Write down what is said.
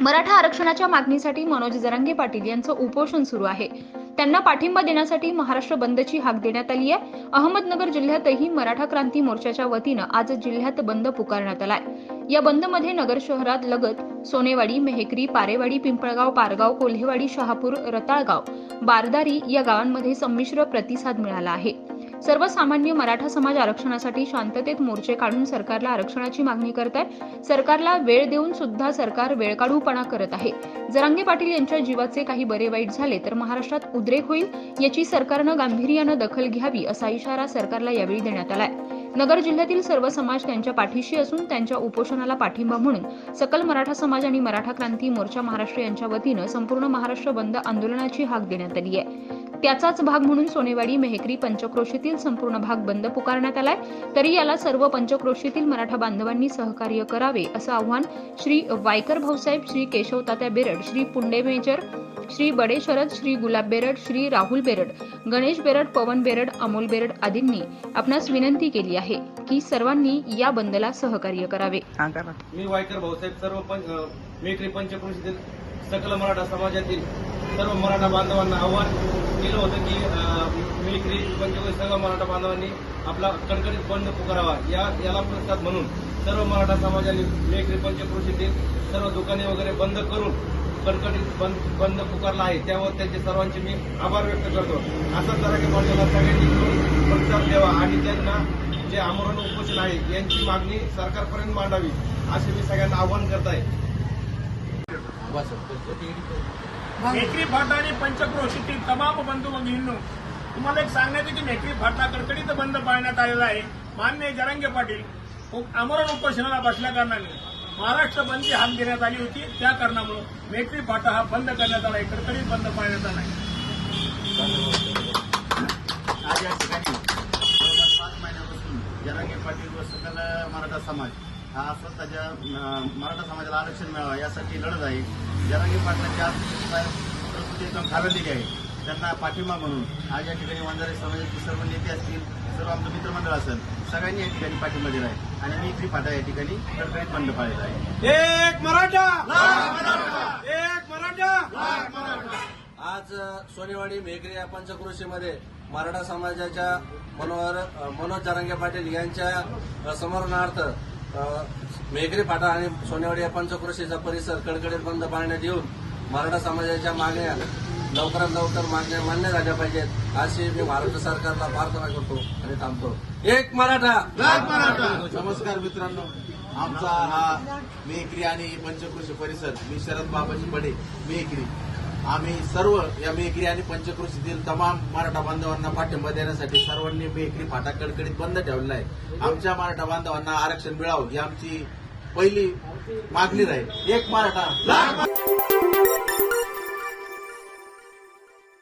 मराठा आरक्षणाच्या मागणीसाठी मनोज जरांगे पाटील यांचं उपोषण सुरू आहे. त्यांना पाठिंबा देण्यासाठी महाराष्ट्र बंदची हाक देण्यात आली आहे. अहमदनगर जिल्ह्यातही मराठा क्रांती मोर्चाच्या वतीनं आज जिल्ह्यात बंद पुकारण्यात आलाय. या बंदमध्ये नगर शहरात लगत सोनेवाडी मेहकरी पारेवाडी पिंपळगाव पारगाव कोल्हेवाडी शहापूर रताळगाव बारदारी या गावांमध्ये संमिश्र प्रतिसाद मिळाला आहे. सर्वसामान्य मराठा समाज आरक्षणासाठी शांततेत मोर्चे काढून सरकारला आरक्षणाची मागणी करत आहे सरकारला वेळ देऊन सुद्धा सरकार वेळकाढूपणा करत आहे. जरांगे पाटील यांच्या जीवाचे काही बरे वाईट झाले तर महाराष्ट्रात उद्रेक होईल याची सरकारनं गांभीर्यानं दखल घ्यावी असा इशारा सरकारला यावेळी देण्यात आलाय. नगर जिल्ह्यातील सर्व समाज त्यांच्या पाठीशी असून त्यांच्या उपोषणाला पाठिंबा म्हणून सकल मराठा समाज आणि मराठा क्रांती मोर्चा महाराष्ट्र यांच्या वतीनं संपूर्ण महाराष्ट्र बंद आंदोलनाची हाक देण्यात आली आहे. त्याचाच भाग म्हणून सोनेवाडी मेहकरी पंचक्रोशीतील संपूर्ण भाग बंद पुकारण्यात आलाय. तरी याला सर्व पंचक्रोशीतील मराठा बांधवांनी सहकार्य करावे असं आव्हान श्री वायकर भाऊसाहेब श्री केशव तात्या बेरड श्री पुंडे मेजर श्री बडे शरद श्री गुलाब बेरड श्री राहुल बेरड गणेश बेरड पवन बेरड अमोल बेरड आदींनी आपणास विनंती केली आहे की सर्वांनी या बंदला सहकार्य करावे. करा मी वायकर भाऊसाहेब सर्व पंच पंचक्रोशीतील सकल मराठा समाजातील सर्व मराठा बांधवांना आव्हान केलं होतं की मिलिटरी पंचवीस सर्व मराठा बांधवांनी आपला कणकणीत बंद पुकारावा. या याला प्रतिसाद म्हणून सर्व मराठा समाजाने मिलिटरी पंचक्रोशीतील सर्व दुकाने वगैरे बंद करून कणकणीत बंद बंद पुकारला आहे. त्यावर त्यांचे सर्वांचे मी आभार व्यक्त करतो. असा जरा की सगळ्यांनी प्रतिसाद द्यावा आणि त्यांना जे आमरण उपोषण आहे यांची मागणी सरकारपर्यंत मांडावी असे मी सगळ्यांना आव्हान करत आहे. मेकरी फाटा आणि पंचक्रोशीतील तमाम बंधू भगिनींनो तुम्हाला एक सांगण्यात येते की मेकरी फाटा कडकडीत बंद पाळण्यात आलेला आहे. मान्य जरांगे पाटील आमरण उपोषणाला बसल्या कारणाने महाराष्ट्र बंदची हाक देण्यात आली होती. त्या कारणामुळे मेकरी फाटा हा बंद करण्यात आला आहे कडकडीत बंद पाळण्यात आला आहे. आज या ठिकाणी जवळपास पाच महिन्यापासून जरांगे पाटील व सकल मराठा समाज हा स्वतःच्या मराठा समाजाला आरक्षण मिळावं यासाठी लढत आहे. जरांगे पाटलांची आज प्रकृती एकदम खालवलेली आहे. त्यांना पाठिंबा म्हणून आज या ठिकाणी वंजारे समाजाचे सर्व नेते असतील सर्व आमचं मित्रमंडळ असेल सगळ्यांनी या ठिकाणी पाठिंबा दिला आहे आणि मी इथली फाटा या ठिकाणी कडकडीत बंद पाळलेला आहे. एक मराठा! एक मराठा! आज सोनेवाडी मेघरे या पंचक्रोशीमध्ये मराठा समाजाच्या मनोहर मनोज जारंगे पाटील यांच्या समरणार्थ मेघरे फाटा आणि सोनेवाडी या पंचक्रोशीचा परिसर कडकडीत बंद पाळण्यात येऊन मराठा समाजाच्या मागण्या लवकरात लवकर मागण्या मान्य झाल्या पाहिजेत. अशी मी महाराष्ट्र सरकारला प्रार्थना करतो आणि थांबतो. एक मराठा! नमस्कार मित्रांनो. आमचा हा मेकरी आणि पंचकृषी परिसर मी शरद बाबाजी पडे मेकरी आम्ही सर्व या मेकरी आणि पंचकृषीतील तमाम मराठा बांधवांना पाठिंबा देण्यासाठी सर्वांनी मेकरी फाटा कडकडीत बंद ठेवलेला आहे. आमच्या मराठा बांधवांना आरक्षण मिळावं ही आमची पहिली मागणी राहील. एक मराठा